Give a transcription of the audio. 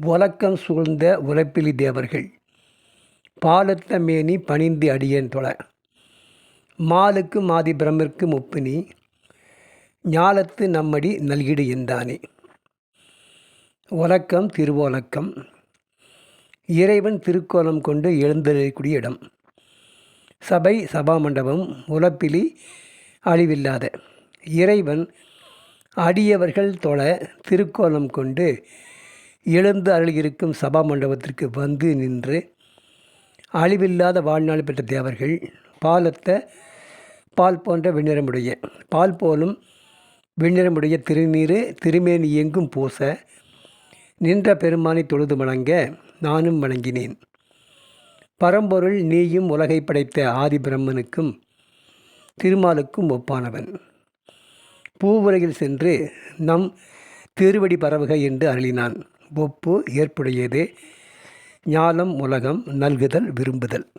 உலக்கம் சூழ்ந்த உழைப்பிலி தேவர்கள். பாலத்த மேனி பணிந்து அடியேன் தொழ. மாலுக்கு மாதி பிரமிற்கு முப்பினி ஞாலத்து நம்மடி நல்கிடு என்றானே. உலக்கம் திருவோலக்கம் இறைவன் திருக்கோலம் கொண்டு எழுந்தருளக்கூடிய இடம். சபை சபாமண்டபம் உழப்பிலி அழிவில்லாத. இறைவன் அடியவர்கள் தொழ திருக்கோலம் கொண்டு எழுந்து அருளியிருக்கும் சபா மண்டபத்திற்கு வந்து நின்று அழிவில்லாத வாழ்நாள் பெற்ற தேவர்கள் பாலத்த பால் போன்ற வெண்ணிறமுடைய பால் போலும் வெண்ணிறமுடைய திருநீர் திருமேனி எங்கும் பூச நின்ற பெருமானை தொழுது வணங்க நானும் வணங்கினேன். பரம்பொருள் நீயும் உலகை படைத்த ஆதி பிரம்மனுக்கும் திருமாலுக்கும் ஒப்பானவன். பூவுலகில் சென்று நம் திருவடி பரவுக என்று அருளினான். ஒப்பு ஏற்புடையது. ஞானம் உலகம் நல்குதல் விரும்புதல்.